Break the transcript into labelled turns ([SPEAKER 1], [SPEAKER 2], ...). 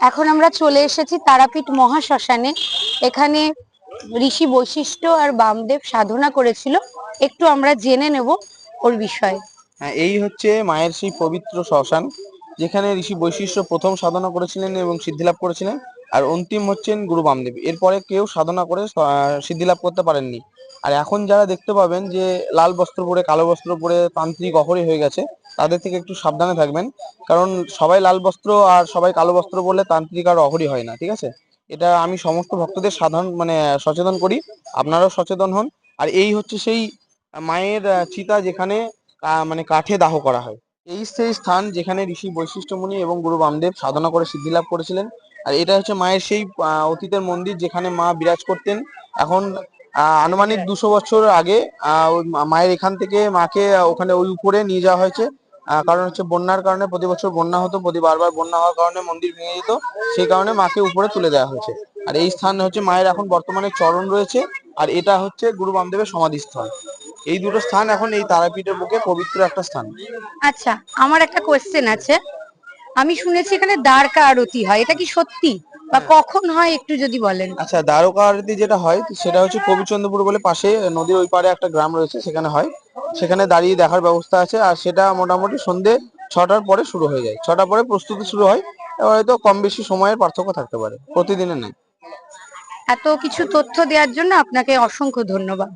[SPEAKER 1] এখন আমরা চলে এসেছি তারাপীঠ মহাশ্মশানে। এখানে ঋষি বৈশিষ্ট্য আর বামদেব সাধনা করেছিল। একটু আমরা জেনে নেব ওর বিষয়ে।
[SPEAKER 2] হ্যাঁ এই হচ্ছে মায়ের সেই পবিত্র শ্মশান, যেখানে ঋষি বৈশিষ্ট্য প্রথম সাধনা করেছিলেন এবং সিদ্ধিলাভ করেছিলেন, আর অন্তিম হচ্ছেন গুরু বামদেব। এরপরে কেউ সাধনা করে সিদ্ধিলাভ করতে পারেননি। আর এখন যারা দেখতে পাবেন যে লাল বস্ত্র পরে, কালো বস্ত্র পরে তান্ত্রিক অহরি হয়ে গেছে, তাদের থেকে একটু সাবধানে থাকবেন। কারণ সবাই লাল বস্ত্র আর সবাই কালো বস্ত্র পরলে তান্ত্রিক আর অহরি হয় না, ঠিক আছে? এটা আমি সমস্ত ভক্তদের সাধারণ মানে সচেতন করি। আপনারাও সচেতন হন। আর এই হচ্ছে সেই মায়ের চিতা যেখানে মানে কাঠে দাহ করা হয়। এই সেই স্থান যেখানে ঋষি বৈশিষ্ট্যমণি এবং গুরু বামদেব সাধনা করে সিদ্ধি লাভ করেছিলেন। আর এটা হচ্ছে মায়ের সেই অতীতের মন্দির যেখানে মা বিরাজ করতেন। এখন আনুমানিক দুশো বছর আগে আহ, ওই মায়ের এখান থেকে মাকে ওখানে ওই উপরে নিয়ে যাওয়া হয়েছে। কারণ হচ্ছে বন্যার কারণে প্রতি বছর বন্যা হতো প্রতি বারবার বন্যা হওয়ার কারণে মন্দির ভেঙে যেত। সেই কারণে মাকে উপরে তুলে দেওয়া হয়েছে। আর এই স্থান হচ্ছে মায়ের এখন বর্তমানে চরণ রয়েছে। আর এটা হচ্ছে গুরু বামদেবের সমাধিস্থল। এই দুটো স্থান এখন এই তারাপীঠের বুকে পবিত্র একটা স্থান।
[SPEAKER 1] আচ্ছা আমার একটা কোয়েশ্চেন আছে। আমি শুনেছি এখানে দ্বারকা আরতি হয়। এটা কি সত্যি? বা কখন হয় একটু যদি বলেন?
[SPEAKER 2] আচ্ছা দ্বারকা আরতি যেটা হয় সেটা হচ্ছে কবিচন্দ্রপুর বলে পাশে নদীর ওই পারে একটা গ্রাম রয়েছে সেখানে হয়। সেখানে দাঁড়িয়ে দেখার ব্যবস্থা আছে আর সেটা মোটামুটি সন্ধে ছটার পরে শুরু হয়ে যায়। ছটার পরে প্রস্তুতি শুরু হয় এবার হয়তো কম বেশি সময়ের পার্থক্য থাকতে পারে প্রতিদিনের নয়
[SPEAKER 1] এত কিছু তথ্য দেওয়ার জন্য আপনাকে অসংখ্য ধন্যবাদ।